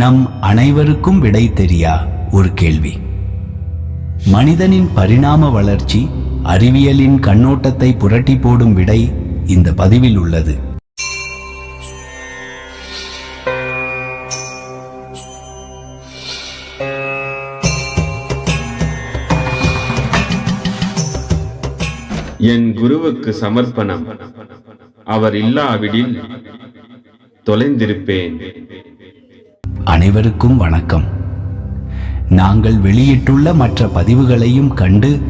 நம் அனைவருக்கும் விடை தெரியா? ஒரு கேள்வி. மனிதனின் பரிணாம வளர்ச்சி அறிவியலின் கண்ணோட்டத்தை புரட்டி போடும் விடை இந்த பதிவில் உள்ளது. என் குருவுக்கு சமர்ப்பணம். அவர் இல்லாவிடில் தொலைந்திருப்பேன். அனைவருக்கும் வணக்கம். நாங்கள் வெளியிட்டுள்ள மற்ற பதிவுகளையும் கண்டு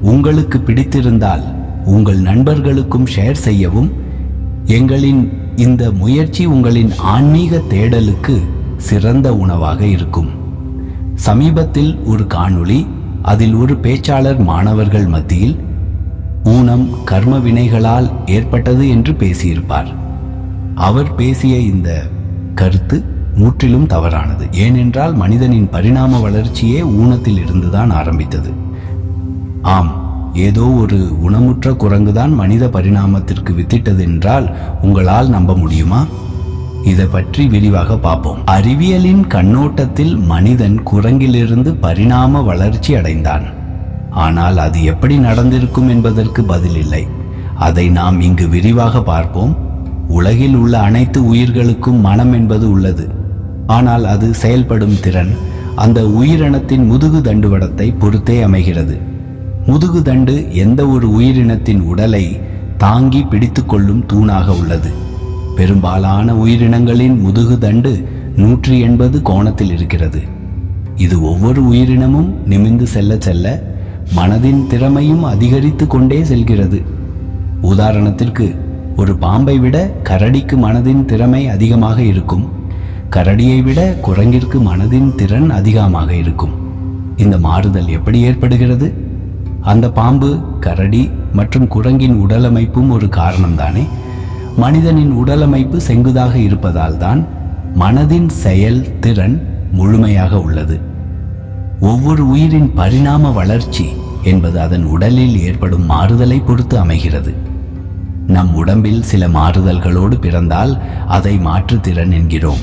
உங்களுக்கு பிடித்திருந்தால் உங்கள் நண்பர்களுக்கும் ஷேர் செய்யவும் எங்களின் இந்த முயற்சி உங்களின் ஆன்மீக தேடலுக்கு சிறந்த உணவாக இருக்கும். சமீபத்தில் ஒரு காணொளி அதில் ஒரு பேச்சாளர் மாணவர்கள் மத்தியில் ஊனம் கர்ம வினைகளால் ஏற்பட்டது என்று பேசியிருப்பார். அவர் பேசிய இந்த கருத்து முற்றிலும் தவறானது. ஏனென்றால் மனிதனின் பரிணாம வளர்ச்சியே ஊனத்தில் இருந்துதான் ஆரம்பித்தது. ஆம் ஏதோ ஒரு உணமுற்ற குரங்குதான் மனித பரிணாமத்திற்கு வித்திட்டது என்றால் உங்களால் நம்ப முடியுமா? இதை பற்றி விரிவாக பார்ப்போம். அறிவியலின் கண்ணோட்டத்தில் மனிதன் குரங்கிலிருந்து பரிணாம வளர்ச்சி அடைந்தான். ஆனால் அது எப்படி நடந்திருக்கும் என்பதற்கு பதில் இல்லை அதை நாம் இங்கு விரிவாக பார்ப்போம். உலகில் உள்ள அனைத்து உயிர்களுக்கும் மனம் என்பது உள்ளது. ஆனால் அது செயல்படும் திறன். அந்த உயிரினத்தின் முதுகு தண்டுவடத்தை பொறுத்தே அமைகிறது. முதுகு தண்டு எந்த ஒரு உயிரினத்தின் உடலை தாங்கி பிடித்து கொள்ளும் தூணாக உள்ளது. பெரும்பாலான உயிரினங்களின் முதுகு தண்டு நூற்றி எண்பது கோணத்தில் இருக்கிறது. இது ஒவ்வொரு உயிரினமும் நிமிந்து செல்ல செல்ல மனதின் திறமையும் அதிகரித்து கொண்டே செல்கிறது. உதாரணத்திற்கு ஒரு பாம்பை விட கரடிக்கு மனதின் திறமை அதிகமாக இருக்கும். கரடியை விட குரங்கிற்கு மனதின் திறன் அதிகமாக இருக்கும். இந்த மாறுதல் எப்படி ஏற்படுகிறது? அந்த பாம்பு கரடி மற்றும் குரங்கின் உடலமைப்பும் ஒரு காரணம்தானே? மனிதனின் உடலமைப்பு செங்குதாக இருப்பதால் தான் மனதின் செயல் திறன் முழுமையாக உள்ளது. ஒவ்வொரு உயிரின் பரிணாம வளர்ச்சி என்பது அதன் உடலில் ஏற்படும் மாறுதலை பொறுத்து அமைகிறது. நம் உடம்பில் சில மாறுதல்களோடு பிறந்தால் அதை மாற்றுத்திறன் என்கிறோம்.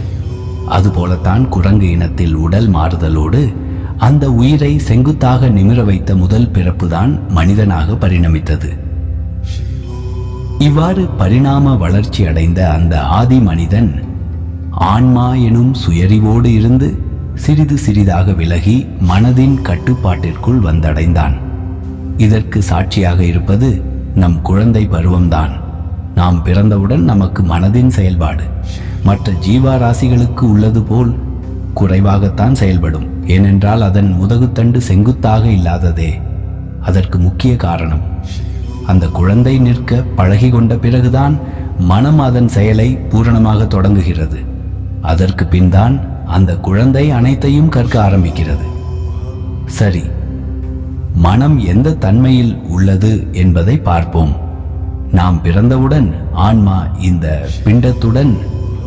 அதுபோலத்தான் குரங்கு இனத்தில் உடல் மாறுதலோடு அந்த உயிரை செங்குத்தாக நிமிர வைத்த முதல் பிறப்புதான் மனிதனாக பரிணமித்தது. இவ்வாறு பரிணாம வளர்ச்சி அடைந்த அந்த ஆதி மனிதன் ஆன்மா எனும் சுயறிவோடு இருந்து சிறிது சிறிதாக விலகி மனதின் கட்டுப்பாட்டிற்குள் வந்தடைந்தான். இதற்கு சாட்சியாக இருப்பது நம் குழந்தை பருவம்தான். நாம் பிறந்தவுடன் நமக்கு மனதின் செயல்பாடு. மற்ற ஜீவாராசிகளுக்கு உள்ளது போல் குறைவாகத்தான் செயல்படும். ஏனென்றால் அதன் முதுகுத்தண்டு செங்குத்தாக இல்லாததே அதற்கு முக்கிய காரணம். அந்த குழந்தை நிற்க பழகி கொண்ட பிறகுதான் மனம் அதன் செயலை பூரணமாக தொடங்குகிறது. அதற்கு பின்தான் அந்த குழந்தை அனைத்தையும் கற்க ஆரம்பிக்கிறது. சரி மனம் எந்த தன்மையில் உள்ளது என்பதை பார்ப்போம். நாம் பிறந்தவுடன் ஆன்மா இந்த பிண்டத்துடன்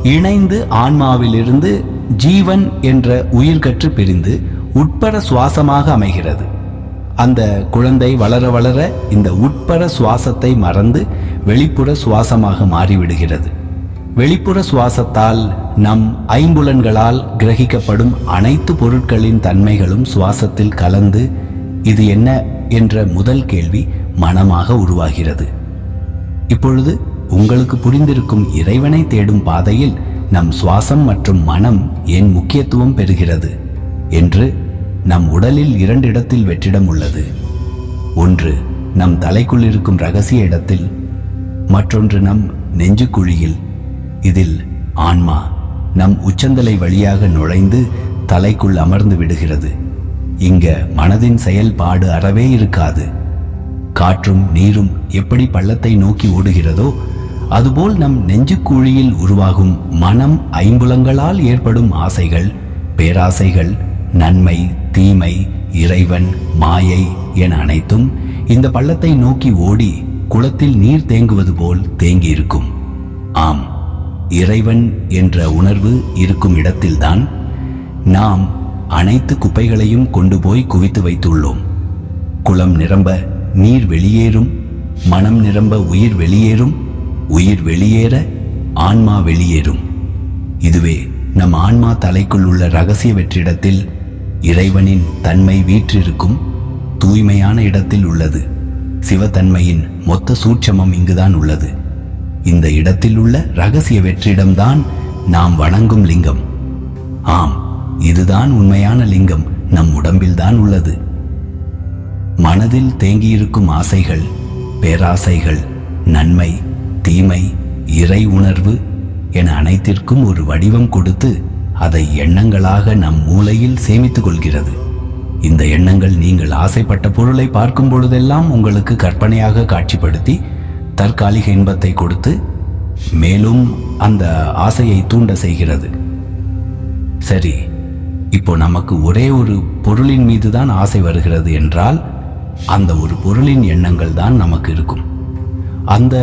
இணைந்து ஆன்மாவிலிருந்து ஜீவன் என்ற உயிர் கற்று பிரிந்து உட்பர சுவாசமாக அமைகிறது. அந்த குழந்தை வளர வளர இந்த உட்பர சுவாசத்தை மறந்து வெளிப்புற சுவாசமாக மாறிவிடுகிறது. வெளிப்புற சுவாசத்தால் நம் ஐம்புலன்களால் கிரகிக்கப்படும் அனைத்து பொருட்களின் தன்மைகளும் சுவாசத்தில் கலந்து இது என்ன? என்ற முதல் கேள்வி மனமாக உருவாகிறது. இப்பொழுது உங்களுக்கு புரிந்திருக்கும் இறைவனை தேடும் பாதையில் நம் சுவாசம் மற்றும் மனம் ஏன் முக்கியத்துவம் பெறுகிறது என்று நம் உடலில் இரண்டு இடத்தில் வெற்றிடம் உள்ளது. ஒன்று நம் தலைக்குள் இருக்கும் ரகசிய இடத்தில் மற்றொன்று நம் நெஞ்சுக்குழியில் இதில் ஆன்மா நம் உச்சந்தலை வழியாக நுழைந்து தலைக்குள் அமர்ந்து விடுகிறது. இங்க மனதின் செயல்பாடு அறவே இருக்காது. காற்றும் நீரும் எப்படி பள்ளத்தை நோக்கி ஓடுகிறதோ அதுபோல் நம் நெஞ்சுக்குழியில் உருவாகும் மனம் ஐம்புலங்களால் ஏற்படும் ஆசைகள் பேராசைகள் நன்மை தீமை இறைவன் மாயை என அனைத்தும் இந்த பள்ளத்தை நோக்கி ஓடி குளத்தில் நீர் தேங்குவது போல் தேங்கியிருக்கும். ஆம் இறைவன் என்ற உணர்வு இருக்கும் இடத்தில்தான் நாம் அனைத்து குப்பைகளையும் கொண்டு போய் குவித்து வைத்துள்ளோம். குளம் நிரம்ப நீர் வெளியேறும் மனம் நிரம்ப உயிர் வெளியேறும் உயிர் வெளியேற ஆன்மா வெளியேறும். இதுவே நம் ஆன்மா தலைக்குள் உள்ள ரகசிய வெற்றிடத்தில் இறைவனின் தன்மை வீற்றிருக்கும் தூய்மையான இடத்தில் உள்ளது. சிவத்தன்மையின் மொத்த சூட்சமம் இங்குதான் உள்ளது. இந்த இடத்தில் உள்ள ரகசிய வெற்றிடம்தான் நாம் வணங்கும் லிங்கம். ஆம் இதுதான் உண்மையான லிங்கம். நம் உடம்பில்தான் உள்ளது. மனதில் தேங்கியிருக்கும் ஆசைகள் பேராசைகள் நன்மை தீமை இறை உணர்வு என அனைத்திற்கும் ஒரு வடிவம் கொடுத்து அதை எண்ணங்களாக நம் மூளையில் சேமித்துக் கொள்கிறது. இந்த எண்ணங்கள் நீங்கள் ஆசைப்பட்ட பொருளை பார்க்கும் பொழுதெல்லாம் உங்களுக்கு கற்பனையாக காட்சிப்படுத்தி தற்காலிக இன்பத்தை கொடுத்து மேலும் அந்த ஆசையை தூண்ட செய்கிறது. சரி இப்போ நமக்கு ஒரே ஒரு பொருளின் மீது தான் ஆசை வருகிறது என்றால் அந்த ஒரு பொருளின் எண்ணங்கள் தான் நமக்கு இருக்கும். அந்த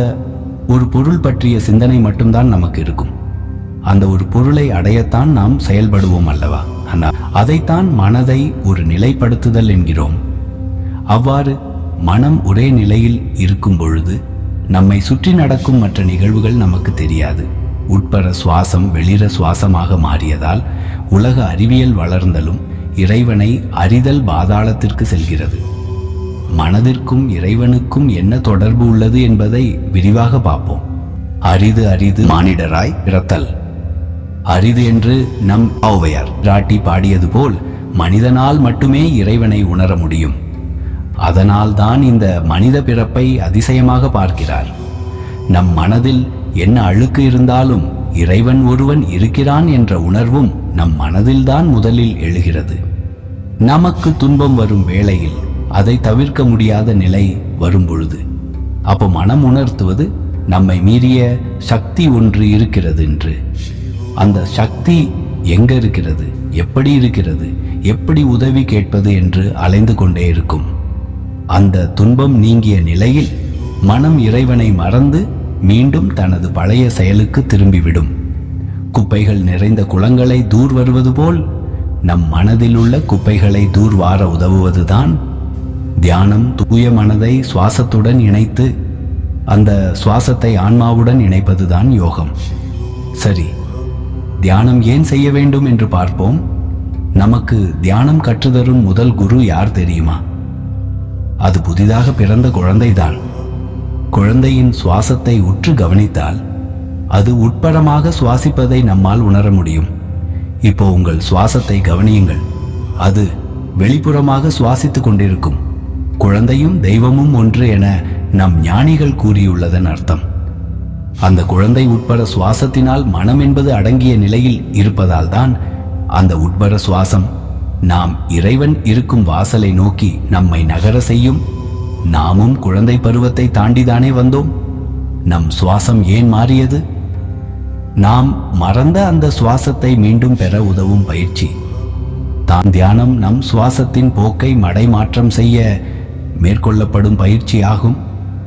ஒரு பொருள் பற்றிய சிந்தனை மட்டும்தான் நமக்கு இருக்கும். அந்த ஒரு பொருளை அடையத்தான் நாம் செயல்படுவோம் அல்லவா? ஆனால் அதைத்தான் மனதை ஒரு நிலைப்படுத்துதல் என்கிறோம். அவ்வாறு மனம் ஒரே நிலையில் இருக்கும் பொழுது நம்மை சுற்றி நடக்கும் மற்ற நிகழ்வுகள் நமக்கு தெரியாது. உட்பற சுவாசம் வெளிர சுவாசமாக மாறியதால் உலக அறிவியல் வளர்ந்தலும் இறைவனை அறிதல் பாதாளத்திற்கு செல்கிறது. மனதிற்கும் இறைவனுக்கும் என்ன தொடர்பு உள்ளது என்பதை விரிவாக பார்ப்போம். அரிது அரிது மானிடராய் பிறத்தல். அரிது என்று நம் ஔவையார் ராட்டி பாடியது போல் மனிதனால் மட்டுமே இறைவனை உணர முடியும். அதனால் தான் இந்த மனித பிறப்பை அதிசயமாக பார்க்கிறார். நம் மனதில் என்ன அழுக்கு இருந்தாலும் இறைவன் ஒருவன் இருக்கிறான் என்ற உணர்வும் நம் மனதில்தான் முதலில் எழுகிறது. நமக்கு துன்பம் வரும் வேளையில் அதை தவிர்க்க முடியாத நிலை வரும் பொழுது அப்போ மனம் உணர்த்துவது நம்மை மீறிய சக்தி ஒன்று இருக்கிறது என்று. அந்த சக்தி எங்க இருக்கிறது? எப்படி இருக்கிறது? எப்படி உதவி கேட்பது என்று அலைந்து கொண்டே இருக்கும். அந்த துன்பம் நீங்கிய நிலையில் மனம் இறைவனை மறந்து மீண்டும் தனது பழைய செயலுக்கு திரும்பிவிடும். குப்பைகள் நிறைந்த குளங்களை தூர் வருவது போல் நம் மனதில் உள்ள குப்பைகளை தூர் வார உதவுவதுதான் தியானம் தூய மனதை சுவாசத்துடன் இணைத்து அந்த சுவாசத்தை ஆன்மாவுடன் இணைப்பதுதான் யோகம். சரி தியானம் ஏன் செய்ய வேண்டும் என்று பார்ப்போம். நமக்கு தியானம் கற்றுதரும் முதல் குரு யார் தெரியுமா? அது புதிதாக பிறந்த குழந்தைதான். குழந்தையின் சுவாசத்தை உற்று கவனித்தால் அது உட்படமாக சுவாசிப்பதை நம்மால் உணர முடியும். இப்போ உங்கள் சுவாசத்தை கவனியுங்கள். அது வெளிப்புறமாக சுவாசித்துக் கொண்டிருக்கும். குழந்தையும் தெய்வமும் ஒன்று என நம் ஞானிகள் கூறியுள்ளதன் அர்த்தம். அந்த குழந்தை உட்பட சுவாசத்தினால் மனம் என்பது அடங்கிய நிலையில் இருப்பதால் தான் அந்த உட்பட சுவாசம் நாம் இறைவன் இருக்கும் வாசலை நோக்கி நம்மை நகர செய்யும். நாமும் குழந்தை பருவத்தை தாண்டிதானே வந்தோம். நம் சுவாசம் ஏன் மாறியது? நாம் மறந்த அந்த சுவாசத்தை மீண்டும் பெற உதவும் பயிற்சி. தான் தியானம் நம் சுவாசத்தின் போக்கை மடைமாற்றம் செய்ய மேற்கொள்ளப்படும் பயிற்சியாகும்.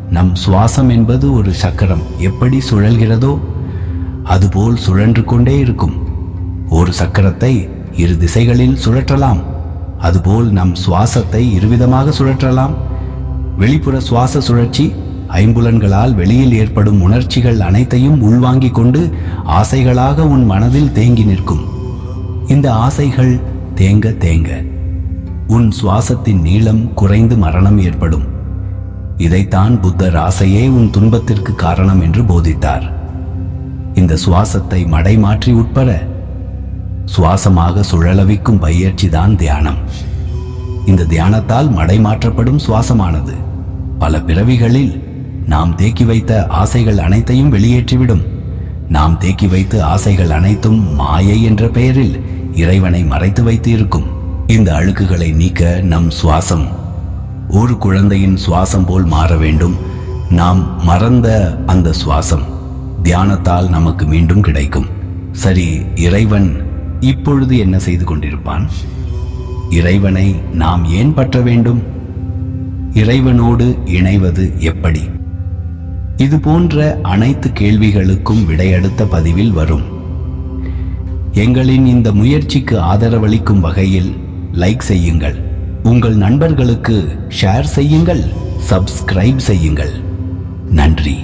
நம் சுவாசம் என்பது ஒரு சக்கரம். எப்படி சுழல்கிறதோ அதுபோல் சுழன்று கொண்டே இருக்கும். ஒரு சக்கரத்தை இரு திசைகளில் சுழற்றலாம். அதுபோல் நம் சுவாசத்தை இருவிதமாக சுழற்றலாம். வெளிப்புற சுவாச சுழற்சி ஐம்புலன்களால் வெளியில் ஏற்படும் உணர்ச்சிகள் அனைத்தையும் உள்வாங்கிக் கொண்டு ஆசைகளாக உன் மனதில் தேங்கி நிற்கும். இந்த ஆசைகள் தேங்க தேங்க. உன் சுவாசத்தின் நீளம் குறைந்து மரணம் ஏற்படும். இதைத்தான் புத்தர் ஆசையே உன் துன்பத்திற்கு காரணம் என்று போதித்தார். இந்த சுவாசத்தை மடை மாற்றி உட்பட சுவாசமாக சுழலவிக்கும் பயிற்சிதான் தியானம். இந்த தியானத்தால் மடை மாற்றப்படும் சுவாசமானது. பல பிறவிகளில் நாம் தேக்கி வைத்த ஆசைகள் அனைத்தையும் வெளியேற்றிவிடும். நாம் தேக்கி வைத்த ஆசைகள் அனைத்தும் மாயை என்ற பெயரில் இறைவனை மறைத்து வைத்து இருக்கும் இந்த அழுக்குகளை நீக்க நம் சுவாசம். ஒரு குழந்தையின் சுவாசம் போல் மாற வேண்டும். நாம் மறந்த அந்த சுவாசம் தியானத்தால் நமக்கு மீண்டும் கிடைக்கும். சரி இறைவன் இப்பொழுது என்ன செய்து கொண்டிருப்பான்? இறைவனை நாம் ஏன் பற்ற வேண்டும்? இறைவனோடு இணைவது எப்படி? இது போன்ற அனைத்து கேள்விகளுக்கும் விடையடுத்த பதிவில் வரும். எங்களின் இந்த முயற்சிக்கு ஆதரவளிக்கும் வகையில் லைக் செய்யுங்கள். உங்கள் நண்பர்களுக்கு ஷேர் செய்யுங்கள். சப்ஸ்கிரைப் செய்யுங்கள். நன்றி.